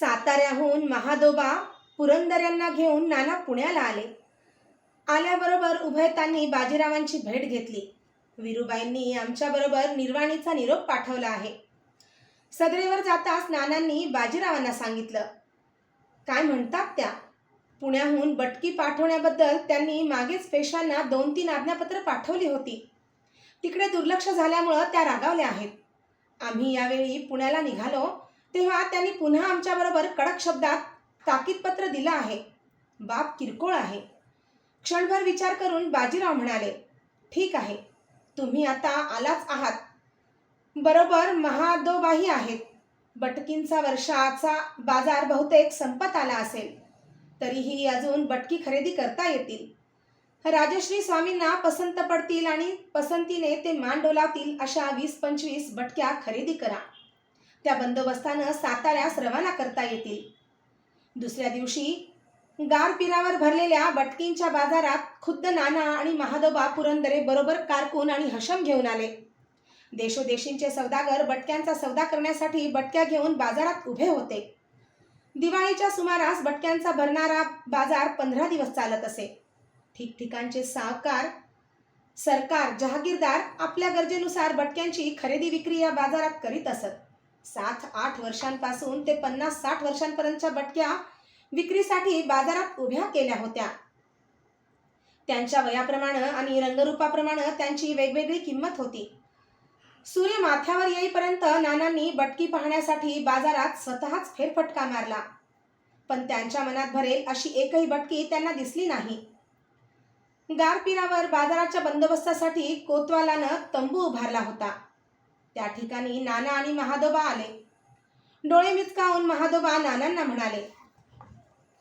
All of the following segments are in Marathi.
साताऱ्याहून महादोबा पुरंदऱ्यांना घेऊन नाना पुण्याला आले. आल्याबरोबर उभयतांनी बाजीरावांची भेट घेतली. विरुबाईंनी आमच्याबरोबर निर्वाणीचा निरोप पाठवला आहे. सदरेवर जाताच नानांनी बाजीरावांना सांगितलं. काय म्हणतात त्या? पुण्याहून बटकी पाठवण्याबद्दल त्यांनी मागेच पेशांना दोन तीन आज्ञापत्र पाठवली होती. तिकडे दुर्लक्ष झाल्यामुळं त्या रागावल्या आहेत. आम्ही यावेळी पुण्याला निघालो तेव्हा त्यांनी पुन्हा आमच्याबरोबर कडक शब्दात ताकीदपत्र दिलं आहे. बाब किरकोळ आहे. क्षणभर विचार करून बाजीराव म्हणाले ठीक आहे. तुम्ही आता आलाच आहात. बरोबर महादोबाही आहेत. बटकींचा वर्षाचा बाजार बहुतेक संपत आला असेल. तरीही अजून बटकी खरेदी करता येतील. राजश्री स्वामींना पसंत पडतील आणि पसंतीने ते मान डोलावतील अशा वीस पंचवीस बटक्या खरेदी करा. त्या बंदोबस्तानं साताऱ्यास रवाना करता येतील. दुसऱ्या दिवशी गारपिरावर भरलेल्या बटकींच्या बाजारात खुद्द नाना आणि महादोबा पुरंदरे बरोबर कारकून आणि हशम घेऊन आले. देशोदेशींचे सौदागर बटक्यांचा सौदा करण्यासाठी बटक्या घेऊन बाजारात उभे होते. दिवाळीच्या सुमारास बटक्यांचा भरणारा बाजार पंधरा दिवस चालत असे. ठिकठिकाणचे सावकार सरकार जहागीरदार आपल्या गरजेनुसार बटक्यांची खरेदी विक्री या बाजारात करीत असत. सात आठ वर्षांपासून ते पन्नास साठ वर्षांपर्यंतच्या बटक्या विक्रीसाठी बाजारात उभ्या केल्या होत्या. त्यांच्या वयाप्रमाणे आणि रंगरूपाप्रमाणे त्यांची वेगवेगळी किंमत होती. सूर्य माथ्यावर येईपर्यंत नानांनी बटकी पाहण्यासाठी बाजारात स्वतःच फेरफटका मारला. पण त्यांच्या मनात भरेल अशी एकही बटकी त्यांना दिसली नाही. गारपिरावर बाजाराच्या बंदोबस्तासाठी कोतवालानं तंबू उभारला होता. त्या ठिकाणी नाना आणि महादोबा आले. डोळे मिचकावून महादोबा नानांना म्हणाले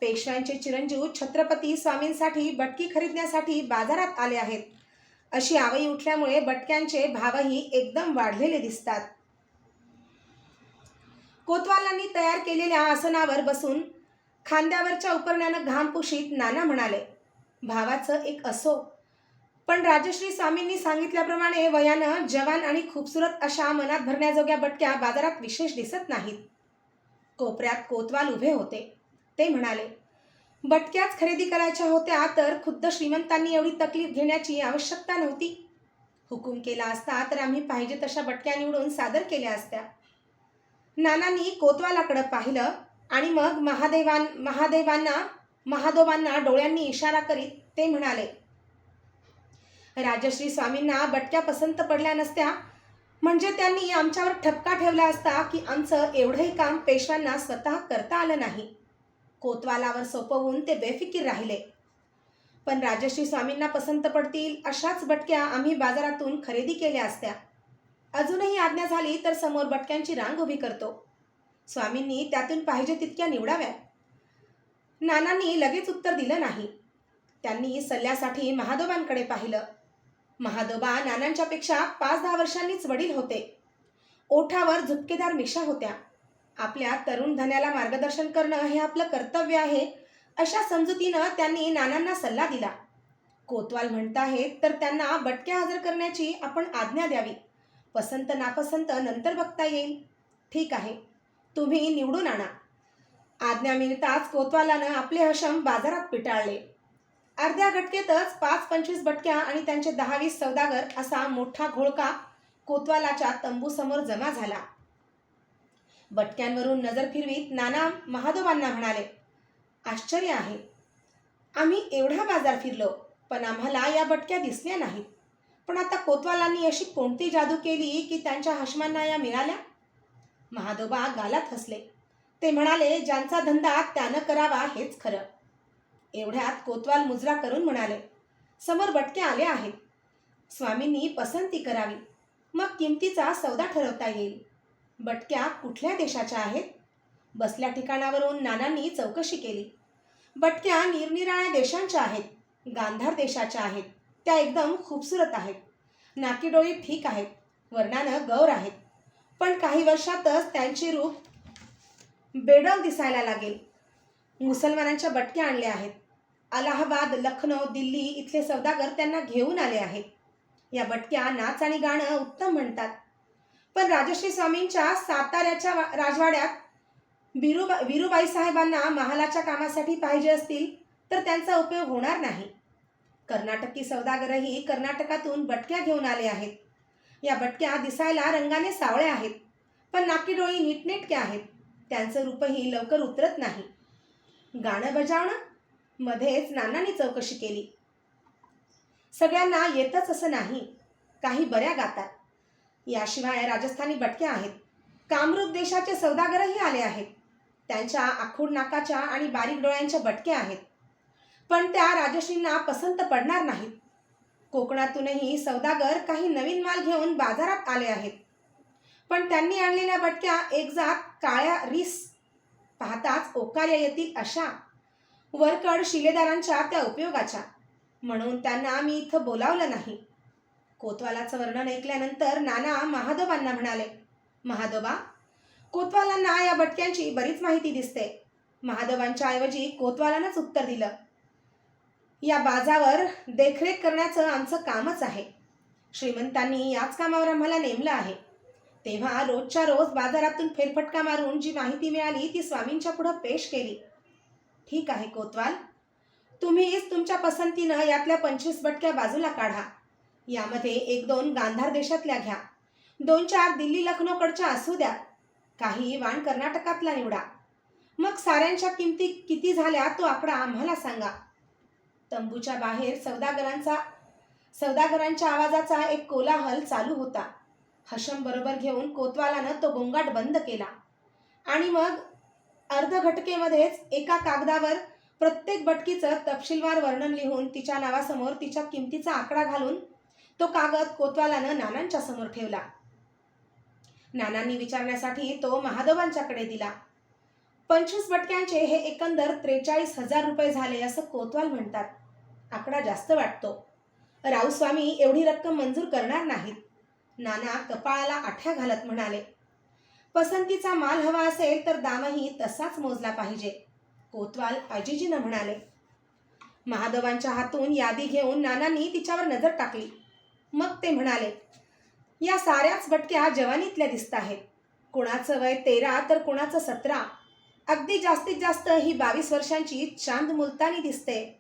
पेशव्यांचे चिरंजीव छत्रपती स्वामींसाठी बटकी खरीदण्यासाठी बाजारात आले आहेत. अशी आवई उठल्यामुळे बटक्यांचे भावही एकदम वाढलेले दिसतात. कोतवालांनी तयार केलेल्या आसनावर बसून खांद्यावरच्या उपरण्यानं घाम पुशीत नाना म्हणाले भावाचं एक असो पण राजश्री स्वामींनी सांगितल्याप्रमाणे वयानं जवान आणि खूपसूरत अशा मनात भरण्याजोग्या बटक्या बाजारात विशेष दिसत नाहीत. कोपऱ्यात कोतवाल उभे होते. ते म्हणाले बटक्याच खरेदी करायच्या होत्या तर खुद्द श्रीमंतांनी एवढी तकलीफ घेण्याची आवश्यकता नव्हती. हुकूम केला असता तर आम्ही पाहिजे तशा बटक्या निवडून सादर केल्या असत्या. नानांनी कोतवालाकडं पाहिलं आणि मग महादेवान महादेवांना महादोबांना डोळ्यांनी इशारा करीत ते म्हणाले राजश्री स्वामींना बटक्या पसंत पडल्या नसत्या. म्हणजे त्यांनी आमच्यावर ठपका ठेवला असता की आमचं एवढंही काम पेशव्यांना स्वतः करता आलं नाही. कोतवालावर सोपवून ते बेफिकीर राहिले. पण राजश्री स्वामींना पसंत पडतील अशाच बटक्या आम्ही बाजारातून खरेदी केल्या असत्या. अजूनही आज्ञा झाली तर समोर बटक्यांची रांग उभी करतो. स्वामींनी त्यातून पाहिजे तितक्या निवडाव्या. नानांनी लगेच उत्तर दिलं नाही. त्यांनी सल्ल्यासाठी महादोबांकडे पाहिलं. महादोबा नानांच्यापेक्षा पाच दहा वर्षांनीच वडील होते. ओठावर झुपकेदार मिशा होत्या. आपल्या तरुण धन्याला मार्गदर्शन करणं हे आपलं कर्तव्य आहे अशा समजुतीनं त्यांनी नानांना सल्ला दिला. कोतवाल म्हणताहेत तर त्यांना बटक्या हजर करण्याची आपण आज्ञा द्यावी. पसंत नापसंत नंतर बघता येईल. ठीक आहे. तुम्ही निवडून आणा आज्ञा मिळताच कोतवालानं आपले हशम बाजारात पिटाळले. अर्ध्या घटकेतच पाच पंचवीस बटक्या आणि त्यांचे दहावीस सौदागर असा मोठा घोळका कोतवालाच्या तंबूसमोर जमा झाला. बटक्यांवरून नजर फिरवीत नाना महादोबांना म्हणाले आश्चर्य आहे. आम्ही एवढा बाजार फिरलो पण आम्हाला या बटक्या दिसल्या नाहीत. पण आता कोतवालांनी अशी कोणती जादू केली की त्यांच्या हशमांना या मिळाल्या? महादोबा गालात हसले. ते म्हणाले ज्यांचा धंदा त्यानं करावा हेच खरं. एवढ्यात कोतवाल मुजरा करून म्हणाले समोर बटके आले आहेत. स्वामींनी पसंती करावी. मग किमतीचा सौदा ठरवता येईल. बटक्या कुठल्या देशाच्या आहेत बसल्या ठिकाणावरून नानांनी चौकशी केली. बटक्या निरनिराळ्या देशांच्या आहेत गांधार देशाच्या आहेत त्या एकदम खूपसूरत आहेत. नाकीडोळी ठीक आहेत वर्णानं गौर आहेत. पण काही वर्षातच त्यांचे रूप बेडव दिसायला लागेल. मुसलमानांच्या बटक्या आणल्या आहेत. अलाहाबाद लखनौ दिल्ली इथले सौदागर त्यांना घेऊन आले आहेत. या बटक्या नाच आणि गाणं उत्तम म्हणतात. पण राजश्री स्वामींच्या साताऱ्याच्या वा- राजवाड्यात बिरुबा विरुबाई साहेबांना महालाच्या कामासाठी पाहिजे असतील तर त्यांचा उपयोग होणार नाही. कर्नाटकी सौदागरही कर्नाटकातून बटक्या घेऊन आले आहेत. या बटक्या दिसायला रंगाने सावळ्या आहेत पण नाकी डोळी नीटनेटके आहेत. त्यांचं रूपही लवकर उतरत नाही. गाणं बजावणं? मध्येच नानांनी चौकशी केली. सगळ्यांना येतच असं नाही. काही बऱ्या गातात. याशिवाय राजस्थानी बटक्या आहेत. कामरूप देशाचे सौदागरही आले आहेत. त्यांच्या आखूड नाकाच्या आणि बारीक डोळ्यांच्या बटक्या आहेत. पण त्या राजश्रींना पसंत पडणार नाहीत. कोकणातूनही सौदागर काही नवीन माल घेऊन बाजारात आले आहेत. पण त्यांनी आणलेल्या बटक्या एक जात काळ्या रिस पाहताच ओकार्या येतील अशा. वरकड शिलेदारांच्या त्या उपयोगाच्या. म्हणून त्यांना मी इथं बोलावलं नाही. कोतवालाचं वर्णन ऐकल्यानंतर नाना महादोबांना म्हणाले महादोबा कोतवालांना या भटक्यांची बरीच माहिती दिसते. महादोबांच्या ऐवजी कोतवालानंच उत्तर दिलं. या बाजावर देखरेख करण्याचं आमचं कामच आहे. श्रीमंतांनी याच कामावर आम्हाला नेमलं आहे. तेव्हा रोजच्या रोज बाजारातून फेरफटका मारून जी माहिती मिळाली ती स्वामींच्या पुढं पेश केली. ठीक आहे कोतवाल. तुम्हीच तुमच्या पसंतीनं यातल्या पंचवीस बटक्या बाजूला काढा. यामध्ये एक दोन गांधार देशातल्या घ्या. दोन चार दिल्ली लखनौकडच्या असू द्या. काही वाण कर्नाटकातला निवडा. मग साऱ्यांच्या किमती किती झाल्या तो आकडा आम्हाला सांगा. तंबूच्या बाहेर सौदागरांचा सौदागरांच्या आवाजाचा एक कोलाहल चालू होता. हशम बरोबर घेऊन कोतवालानं तो गोंगाट बंद केला. आणि मग अर्ध घटकेमध्येच एका कागदावर प्रत्येक बटकीचं तपशीलवार वर्णन लिहून तिच्या नावासमोर तिच्या किमतीचा आकडा घालून तो कागद कोतवालानं नानांच्या समोर ठेवला. नानांनी विचारण्यासाठी तो महादेवांच्याकडे दिला. पंचवीस बटक्यांचे हे एकंदर त्रेचाळीस हजार रुपये झाले असं कोतवाल म्हणतात. आकडा जास्त वाटतो. राऊस्वामी एवढी रक्कम मंजूर करणार नाहीत. नाना कपाळाला आठ्या घालत म्हणाले पसंतीचा माल हवा असेल तर दामही तसाच मोजला पाहिजे कोतवाल आजीजीनं म्हणाले. महादेवांच्या हातून यादी घेऊन नानांनी तिच्यावर नजर टाकली. मग ते म्हणाले या साऱ्याच बटक्या जवानीतल्या दिसत आहेत. कुणाचं वय तेरा तर कुणाचं सतरा. अगदी जास्तीत जास्त ही बावीस वर्षांची चांद मुलतानी दिसते.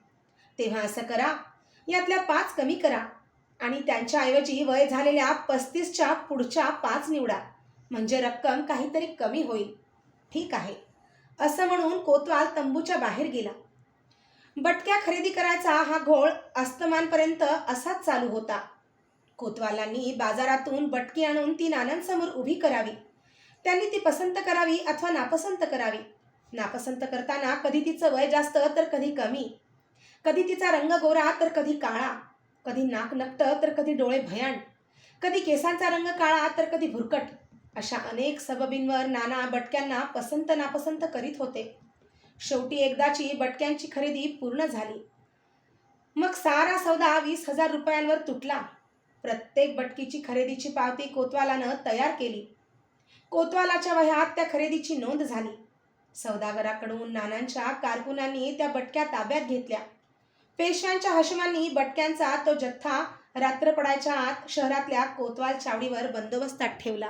तेव्हा असं करा यातल्या पाच कमी करा. आणि त्यांच्याऐवजी वय झालेल्या पस्तीसच्या पुढच्या पाच निवडा. म्हणजे रक्कम काहीतरी कमी होईल. ठीक आहे. असं म्हणून कोतवाल तंबूच्या बाहेर गेला. बटक्या खरेदी करायचा हा घोळ अस्तमानपर्यंत असाच चालू होता. कोतवालांनी बाजारातून बटकी आणून ती नानांसमोर उभी करावी. त्यांनी ती पसंत करावी अथवा नापसंत करावी. नापसंत करताना कधी तिचं वय जास्त तर कधी कमी. कधी तिचा रंग गोरा तर कधी काळा. कधी नाक नकतं तर कधी डोळे भयाण कधी केसांचा रंग काळा तर कधी भुरकट. अशा अनेक सबबींवर नाना बटक्यांना पसंत नापसंत करीत होते. शेवटी एकदाची बटक्यांची खरेदी पूर्ण झाली. मग सारा सौदा वीस हजार रुपयांवर तुटला. प्रत्येक बटकीची खरेदीची पावती कोतवालानं तयार केली. कोतवालाच्या वह्यात त्या खरेदीची नोंद झाली. सौदागराकडून नानांच्या कारकुनांनी त्या बटक्या ताब्यात घेतल्या. पेशव्यांच्या हशमांनी बटक्यांचा तो जथ्था रात्र पडायच्या आत शहरातल्या कोतवाल चावडीवर बंदोबस्तात ठेवला.